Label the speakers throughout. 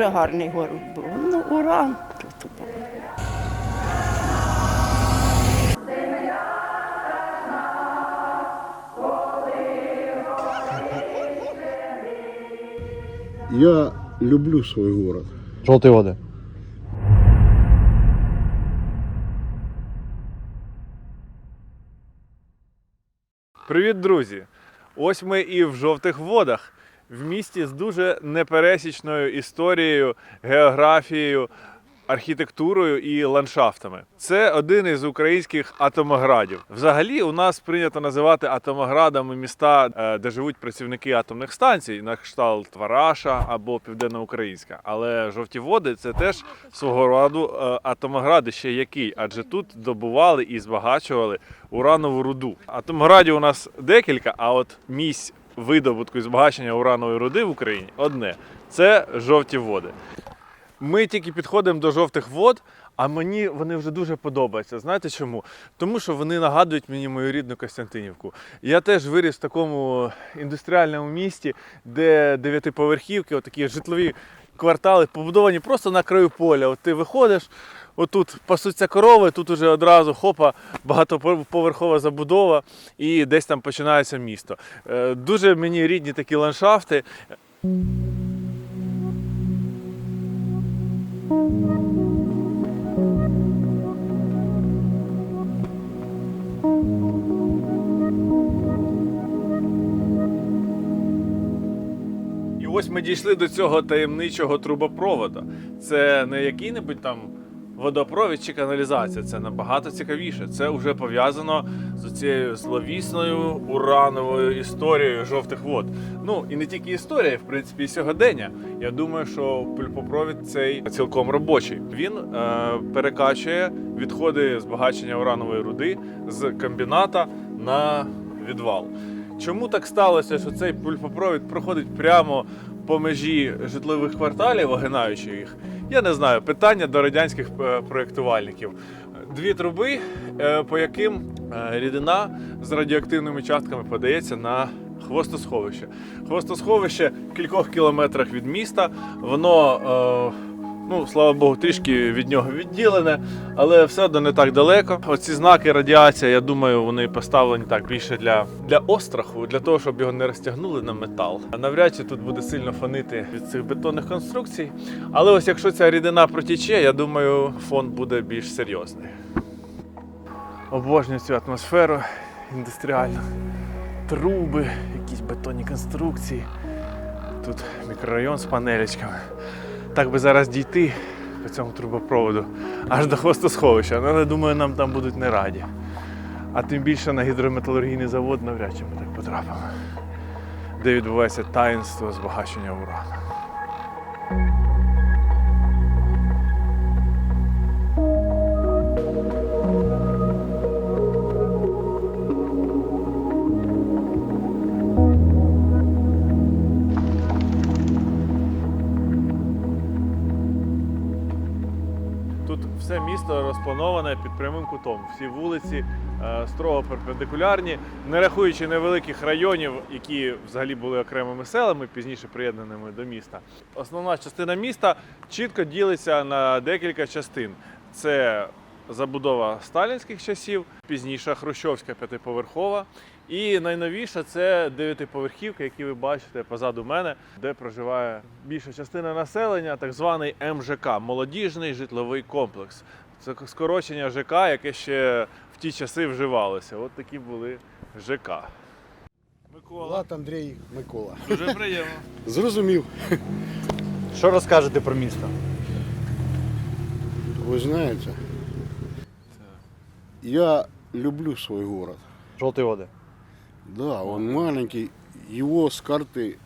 Speaker 1: дуже гарний город був. Ну, уран тут був.
Speaker 2: Я люблю свой город.
Speaker 3: Жовті води.
Speaker 4: Привіт, друзі! Ось ми і в жовтих водах, в місті з дуже непересічною історією, географією, архітектурою і ландшафтами. Це один із українських атомоградів. Взагалі, у нас прийнято називати атомоградами міста, е, де живуть працівники атомних станцій, на кшталт Вараша або Південноукраїнська. Але жовті води це теж свого роду е, атомоградище який, адже тут добували і збагачували уранову руду. Атомградів у нас декілька, а от місць видобутку і збагачення уранової руди в Україні одне це жовті води. Ми тільки підходимо до жовтих вод, а мені вони вже дуже подобаються. Знаєте чому? Тому що вони нагадують мені мою рідну Костянтинівку. Я теж виріс в такому індустріальному місті, де дев'ятиповерхівки, отакі житлові квартали побудовані просто на краю поля. От ти виходиш, отут пасуться корови, тут уже одразу хопа, багатоповерхова забудова, і десь там починається місто. Е, Дуже мені рідні такі ландшафти. Ось ми дійшли до цього таємничого трубопровода. Це не який-небудь там водопровід чи каналізація, це набагато цікавіше. Це вже пов'язано з цією зловісною урановою історією жовтих вод. Ну і не тільки історія, в принципі, сьогодення. Я думаю, що пульпопровід цей цілком робочий. Він е, перекачує відходи збагачення уранової руди з комбіната на відвал. Чому так сталося, що цей пульпопровід проходить прямо по межі житлових кварталів, огинаючи їх? Я не знаю. Питання до радянських е, проєктувальників. Дві труби, е, по яким е, рідина з радіоактивними частками подається на хвостосховище. Хвостосховище в кількох кілометрах від міста. Воно. Ну, слава Богу, трішки від нього відділене, але все одно не так далеко. Оці знаки радіація, я думаю, вони поставлені так більше для, для остраху, для того, щоб його не розтягнули на метал. А навряд чи тут буде сильно фонити від цих бетонних конструкцій. Але ось якщо ця рідина протіче, я думаю, фон буде більш серйозний. Обожнюю цю атмосферу індустріальну. Труби, якісь бетонні конструкції. Тут мікрорайон з панелечками. Так би зараз дійти по цьому трубопроводу аж до хвостосховища, але думаю, нам там будуть не раді. А тим більше на гідрометалургійний завод навряд чи ми так потрапимо, де відбувається таїнство збагачення урану. Місто розплановане під прямим кутом. Всі вулиці е, строго перпендикулярні, не рахуючи невеликих районів, які взагалі були окремими селами, пізніше приєднаними до міста. Основна частина міста чітко ділиться на декілька частин. Це забудова сталінських часів, пізніша хрущовська п'ятиповерхова. І найновіша це дев'ятиповерхівка, які ви бачите позаду мене, де проживає більша частина населення, так званий МЖК молодіжний житловий комплекс. Це скорочення ЖК, яке ще в ті часи вживалося. От такі були ЖК. Микола,
Speaker 2: Влад Андрій Микола.
Speaker 4: дуже приємно.
Speaker 2: Зрозумів.
Speaker 3: Що розкажете про місто?
Speaker 2: Ви знаєте, я люблю свой город.
Speaker 3: Жовті води.
Speaker 2: Да, он маленький. Его с карты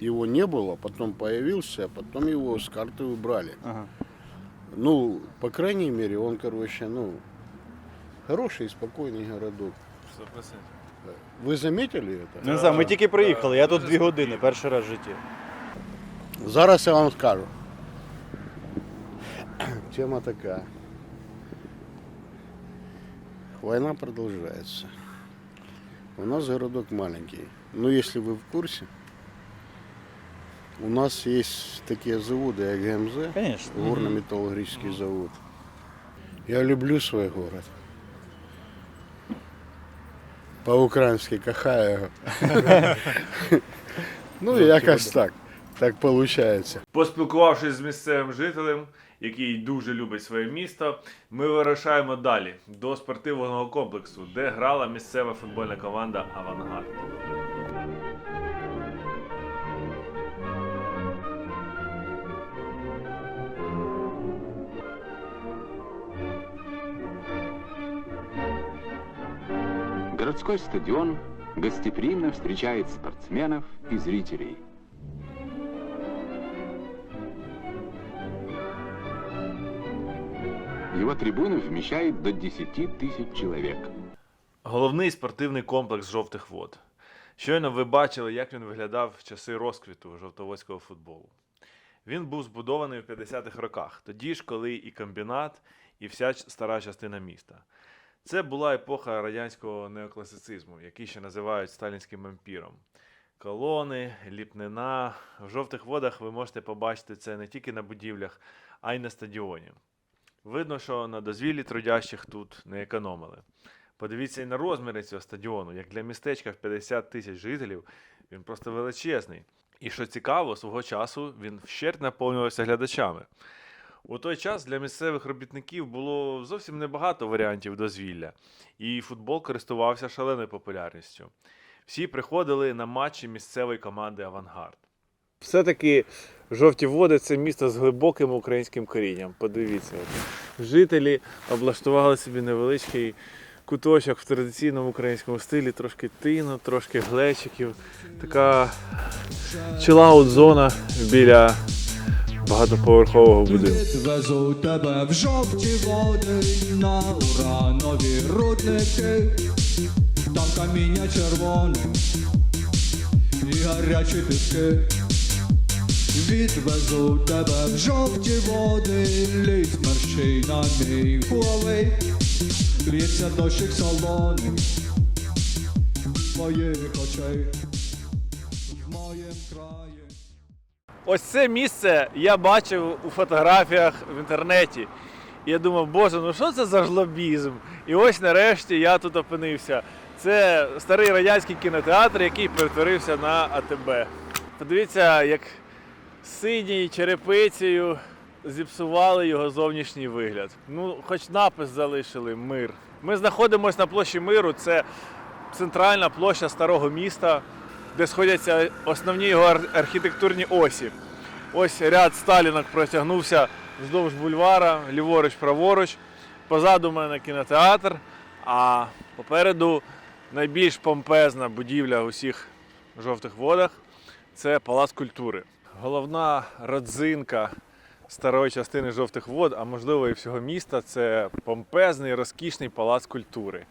Speaker 2: его не было, потом появился, а потом его с карты убрали.
Speaker 3: Ага.
Speaker 2: Ну, по крайней мере, он, короче, ну, хороший, спокойный городок. Вы заметили это?
Speaker 3: Не знаю, ми тільки приїхали, я тут дві години, перший раз в житті.
Speaker 2: Зараз я вам скажу. Тема такая. Война продолжается. У нас городок маленький. Но если вы в курсе, у нас есть такие заводы, как ГМЗ,
Speaker 3: Звісно.
Speaker 2: горно-металлургический завод. Я люблю свой город. По-украински кахаю. Ну, якось так. Так получается.
Speaker 4: Поспілкувавшись з місцевим жителем, який дуже любить своє місто, ми вирушаємо далі до спортивного комплексу, де грала місцева футбольна команда Авангард.
Speaker 5: Городской стадион гостеприимно встречает спортсменов и зрителей. Его трибуны вмещают до 10 тысяч человек.
Speaker 4: Головний спортивний комплекс жовтих вод. Щойно ви бачили, як він виглядав в часи розквіту жовтоводського футболу. Він був збудований в 50-х роках, тоді ж, коли і комбінат, і вся стара частина міста. Це була епоха радянського неокласицизму, який ще називають сталінським ампіром. Колони, ліпнина. В жовтих водах ви можете побачити це не тільки на будівлях, а й на стадіоні. Видно, що на дозвіллі трудящих тут не економили. Подивіться і на розміри цього стадіону. Як для містечка в 50 тисяч жителів, він просто величезний. І що цікаво, свого часу він вщерть наповнювався глядачами. У той час для місцевих робітників було зовсім небагато варіантів дозвілля, і футбол користувався шаленою популярністю. Всі приходили на матчі місцевої команди Авангард. Все-таки жовті води це місто з глибоким українським корінням. Подивіться, жителі облаштували собі невеличкий куточок в традиційному українському стилі, трошки тину, трошки глечиків. Така чилаут зона біля багатоповерхового будинку.
Speaker 6: Тебе в жовті води на уранові рудники, там каміння червоне і гарячі піски. Відвезу тебе в жовті води, ліс мерщій на мій Huawei Лється дощик солоний твоїх очей
Speaker 4: Ось це місце я бачив у фотографіях в інтернеті. І я думав, боже, ну що це за жлобізм? І ось нарешті я тут опинився. Це старий радянський кінотеатр, який перетворився на АТБ. Подивіться, як синій черепицею зіпсували його зовнішній вигляд. Ну, хоч напис залишили мир. Ми знаходимося на площі миру. Це центральна площа старого міста, де сходяться основні його архітектурні осі. Ось ряд сталінок протягнувся вздовж бульвара, ліворуч, праворуч. Позаду мене кінотеатр, а попереду найбільш помпезна будівля у всіх жовтих водах це Палац культури. Головна родзинка старої частини жовтих вод, а можливо і всього міста, це помпезний розкішний палац культури.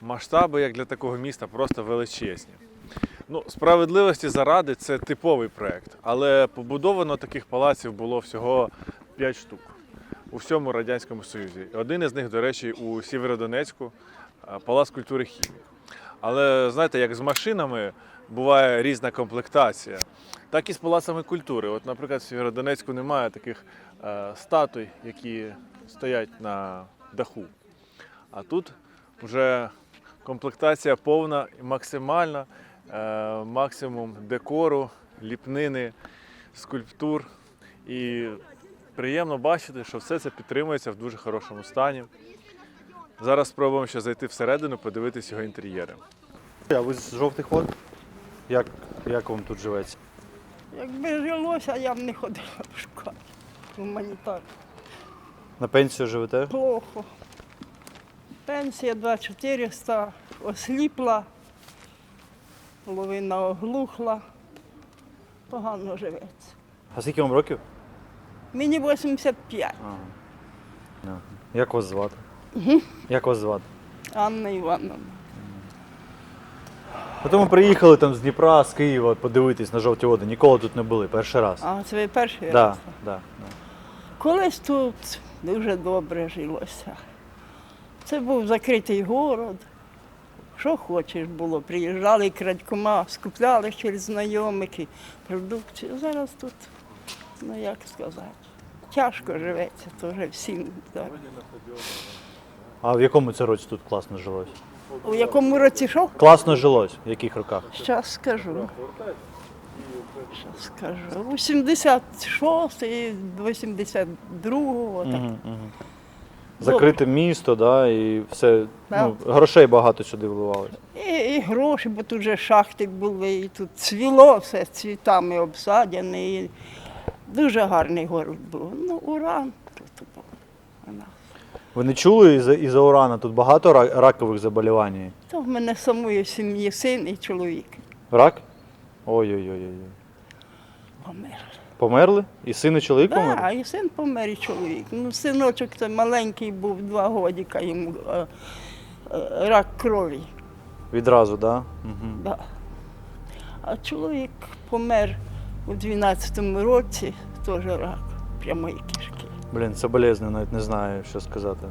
Speaker 4: Масштаби, як для такого міста, просто величезні. Ну, справедливості заради це типовий проект, але побудовано таких палаців було всього 5 штук у всьому Радянському Союзі. Один із них, до речі, у Сєвєродонецьку Палац культури Хімік. Але знаєте, як з машинами буває різна комплектація, так і з палацами культури. От, наприклад, в Сєвєродонецьку немає таких е, статуй, які стоять на даху. А тут вже комплектація повна і максимальна, максимум декору, ліпнини, скульптур. І приємно бачити, що все це підтримується в дуже хорошому стані. Зараз спробуємо ще зайти всередину, подивитись його інтер'єри.
Speaker 3: А ви з жовтих вод? Як, як вам тут живеться?
Speaker 1: Якби жилося, я б не ходила в школу. Гуманітарно.
Speaker 3: На пенсію живете?
Speaker 1: Плохо. Пенсія 2400, осліпла, половина оглухла. Погано живеться.
Speaker 3: А скільки вам років?
Speaker 1: Мені 85,
Speaker 3: Ага. Ясно. Як вас звати? Як вас звати?
Speaker 1: Анна Івановна.
Speaker 3: Потім ми приїхали там з Дніпра, з Києва подивитись на жовті води. Ніколи тут не були, перший раз.
Speaker 1: А це ви перший
Speaker 3: да,
Speaker 1: раз?
Speaker 3: да, да.
Speaker 1: Колись тут дуже добре жилося. Це був закритий город, Що хочеш було. Приїжджали крадькома, скупляли через знайомих продукцію. Зараз тут, ну як сказати, тяжко живеться, то вже всім. Так.
Speaker 3: А в якому це році тут класно жилось?
Speaker 1: У якому році що?
Speaker 3: Класно жилось, в яких роках?
Speaker 1: Зараз скажу. Зараз скажу. 86 і 82-го. Так.
Speaker 3: Угу, угу. Закрите місто, да, і все.
Speaker 1: Да.
Speaker 3: Ну, грошей багато сюди вливалось.
Speaker 1: І, і гроші, бо тут вже шахти були, і тут цвіло все цвітами обсадяне. І дуже гарний город був. Ну, уран тут був.
Speaker 3: Ви не чули із-за із урана тут багато ра- ракових заболівань?
Speaker 1: То в мене самої сім'ї син і чоловік
Speaker 3: Рак? Ой-ой-ой.
Speaker 1: Помер.
Speaker 3: Померли? І син і чоловік
Speaker 1: Да,
Speaker 3: померли?
Speaker 1: і син помер, і чоловік. Ну, синочок це маленький був, два годика йому е, е, рак крові.
Speaker 3: Відразу, так? Да? Угу.
Speaker 1: Да. А чоловік помер у 12-му році, теж рак прямої кишки.
Speaker 3: Блін, це болезненно, навіть не знаю, що сказати.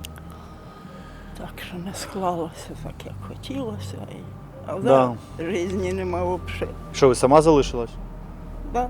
Speaker 1: Так що не склалося так, як хотілося. І... А
Speaker 3: Да.
Speaker 1: да. житті нема взагалі.
Speaker 3: Що, ви сама залишилась?
Speaker 1: Да.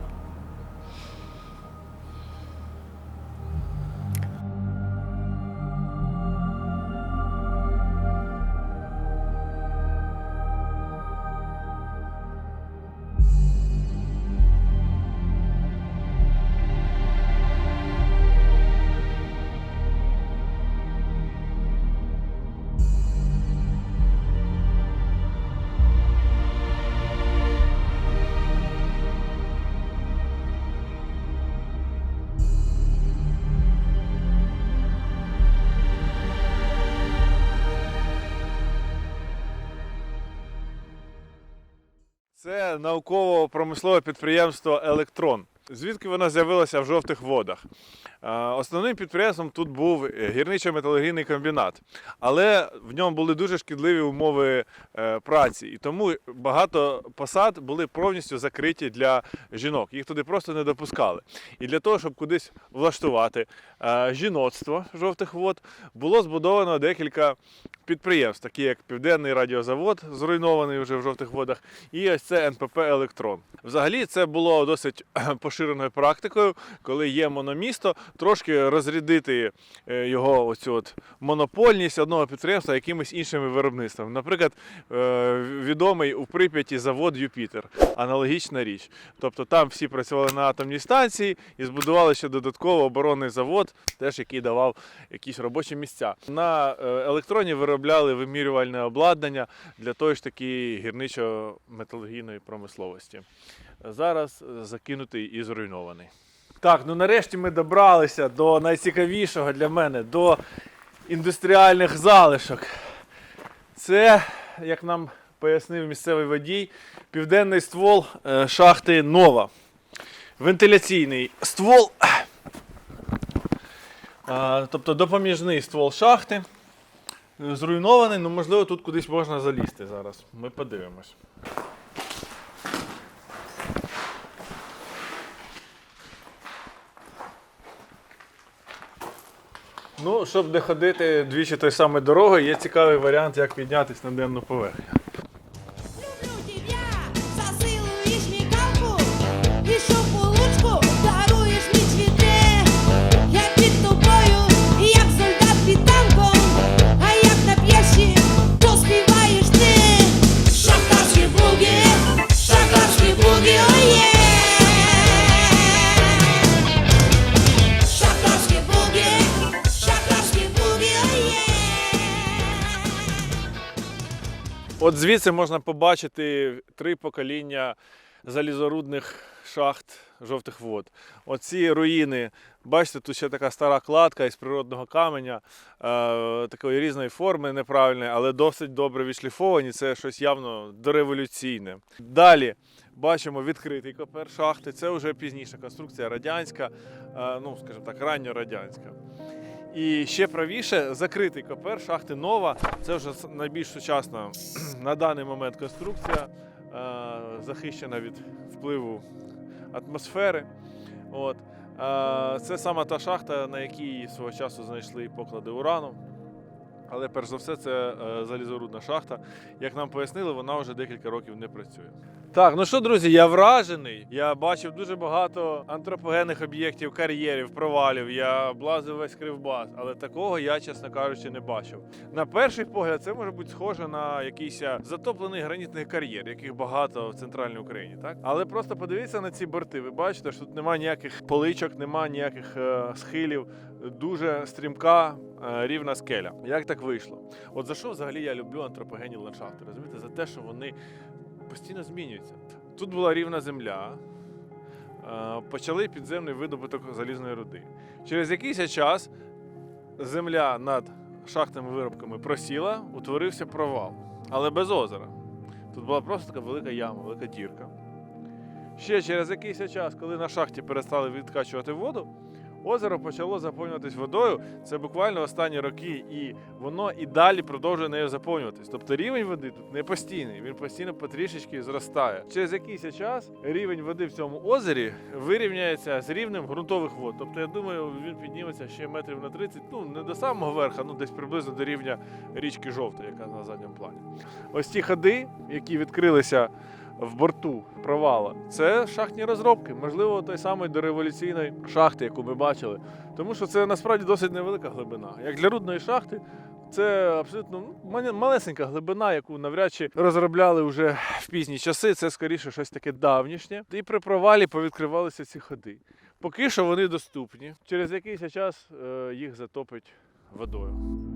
Speaker 4: Це науково-промислове підприємство Електрон. Звідки воно з'явилося в жовтих водах? Е, Основним підприємством тут був гірничо-металургійний комбінат, але в ньому були дуже шкідливі умови е, праці, і тому багато посад були повністю закриті для жінок. Їх туди просто не допускали. І для того, щоб кудись влаштувати е, жіноцтво жовтих вод, було збудовано декілька підприємств, такі як Південний радіозавод, зруйнований вже в жовтих водах, і ось це НПП Електрон. Взагалі, це було досить поширеною практикою, коли є мономісто, трошки розрядити е, його оцю от монопольність одного підприємства якимись іншими виробництвами. Наприклад, е, відомий у Прип'яті завод Юпітер. Аналогічна річ. Тобто там всі працювали на атомній станції і збудували ще додатково оборонний завод, теж який давав якісь робочі місця. На е, електроні виробляли вимірювальне обладнання для тої ж таки гірничо-металургійної промисловості. Зараз е, закинутий і зруйнований. Так, ну нарешті ми добралися до найцікавішого для мене, до індустріальних залишок. Це, як нам пояснив місцевий водій, південний ствол е, шахти Нова. Вентиляційний ствол. Тобто допоміжний ствол шахти. Зруйнований, ну можливо, тут кудись можна залізти зараз. Ми подивимось. Ну, щоб не ходити двічі той самої дороги, є цікавий варіант, як піднятися на денну поверхню. От звідси можна побачити три покоління залізорудних шахт жовтих вод. Оці руїни, бачите, тут ще така стара кладка із природного каменя, е, такої різної форми, неправильної, але досить добре відшліфовані. Це щось явно дореволюційне. Далі бачимо відкритий копер шахти. Це вже пізніша конструкція радянська, е, ну скажімо так, ранньорадянська. І ще правіше закритий копер шахти Нова. Це вже найбільш сучасна на даний момент конструкція, е, захищена від впливу атмосфери. От. Е, Це саме та шахта, на якій свого часу знайшли поклади урану. Але перш за все, це е, залізорудна шахта. Як нам пояснили, вона вже декілька років не працює. Так, ну що, друзі, я вражений. Я бачив дуже багато антропогенних об'єктів, кар'єрів, провалів. Я облазив весь кривбас, але такого я, чесно кажучи, не бачив. На перший погляд, це може бути схоже на якийсь е, затоплений гранітний кар'єр, яких багато в центральній Україні, так? Але просто подивіться на ці борти. Ви бачите, що тут немає ніяких поличок, немає ніяких е, схилів. Дуже стрімка, е, рівна скеля. Як так вийшло? От за що взагалі я люблю антропогенні ландшафти? Розумієте, за те, що вони постійно змінюються. Тут була рівна земля, е, почали підземний видобуток залізної руди. Через якийсь час земля над шахтними виробками просіла, утворився провал, але без озера. Тут була просто така велика яма, велика дірка. Ще через якийсь час, коли на шахті перестали відкачувати воду, озеро почало заповнюватись водою. Це буквально останні роки, і воно і далі продовжує нею заповнюватись. Тобто рівень води тут не постійний, він постійно потрішечки зростає. Через якийсь час рівень води в цьому озері вирівняється з рівнем ґрунтових вод. Тобто, я думаю, він підніметься ще метрів на 30, ну не до самого верха, ну десь приблизно до рівня річки Жовта, яка на задньому плані. Ось ті ходи, які відкрилися в борту провала, це шахтні розробки, можливо, той самої дореволюційної шахти, яку ми бачили. Тому що це насправді досить невелика глибина. Як для рудної шахти, це абсолютно ну, малесенька глибина, яку навряд чи розробляли вже в пізні часи. Це скоріше щось таке давнішнє. І при провалі повідкривалися ці ходи. Поки що вони доступні. Через якийсь час е, їх затопить водою.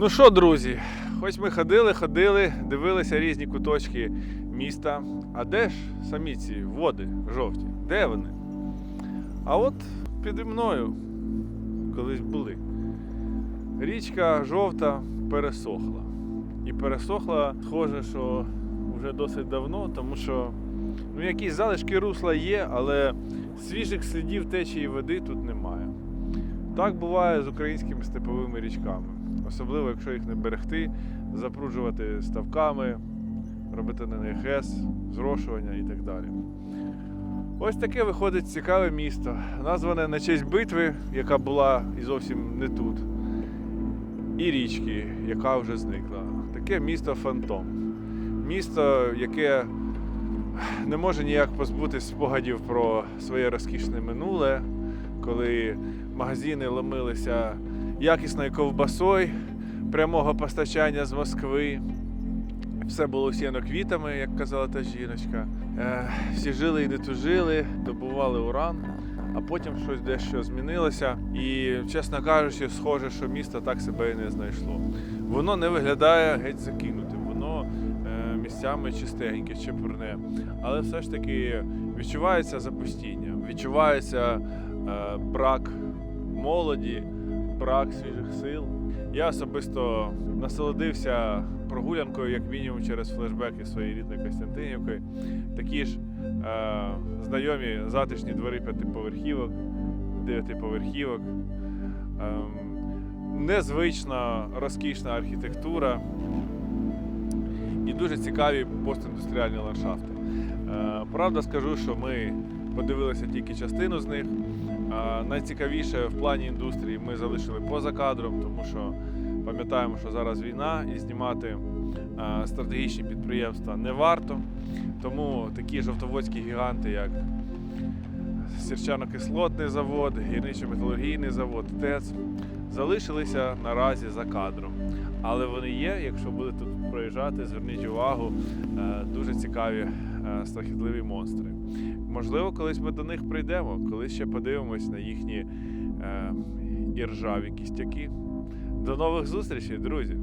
Speaker 4: Ну що, друзі, хоч ми ходили, ходили, дивилися різні куточки міста. А де ж самі ці води жовті? Де вони? А от піді мною колись були. Річка жовта пересохла. І пересохла, схоже, що вже досить давно, тому що ну, якісь залишки русла є, але свіжих слідів течії води тут немає. Так буває з українськими степовими річками. Особливо, якщо їх не берегти, запруджувати ставками, робити на них ГЕС, зрошування і так далі. Ось таке виходить цікаве місто, назване на честь битви, яка була і зовсім не тут, і річки, яка вже зникла. Таке місто Фантом. Місто, яке не може ніяк позбутись спогадів про своє розкішне минуле, коли магазини ломилися якісною ковбасою прямого постачання з Москви. Все було всіяно квітами, як казала та жіночка. Е, всі жили і не тужили, добували уран, а потім щось дещо змінилося. І, чесно кажучи, схоже, що місто так себе і не знайшло. Воно не виглядає геть закинутим, воно е, місцями чистеньке, чепурне. Але все ж таки відчувається запустіння, відчувається е, брак молоді, брак свіжих сил. Я особисто насолодився прогулянкою, як мінімум, через флешбеки своєї рідної Костянтинівки. Такі ж е, знайомі затишні двори п'ятиповерхівок, дев'ятиповерхівок. Ем, незвична розкішна архітектура і дуже цікаві постіндустріальні ландшафти. Е, правда, скажу, що ми подивилися тільки частину з них. Найцікавіше в плані індустрії ми залишили поза кадром, тому що пам'ятаємо, що зараз війна і знімати стратегічні підприємства не варто. Тому такі жовтоводські гіганти, як Сірчано-кислотний завод, гірничо-металургійний завод, ТЕЦ, залишилися наразі за кадром. Але вони є, якщо будете тут проїжджати, зверніть увагу, е, дуже цікаві е, страхітливі монстри. Можливо, колись ми до них прийдемо, колись ще подивимось на їхні е, іржаві кістяки. До нових зустрічей, друзі!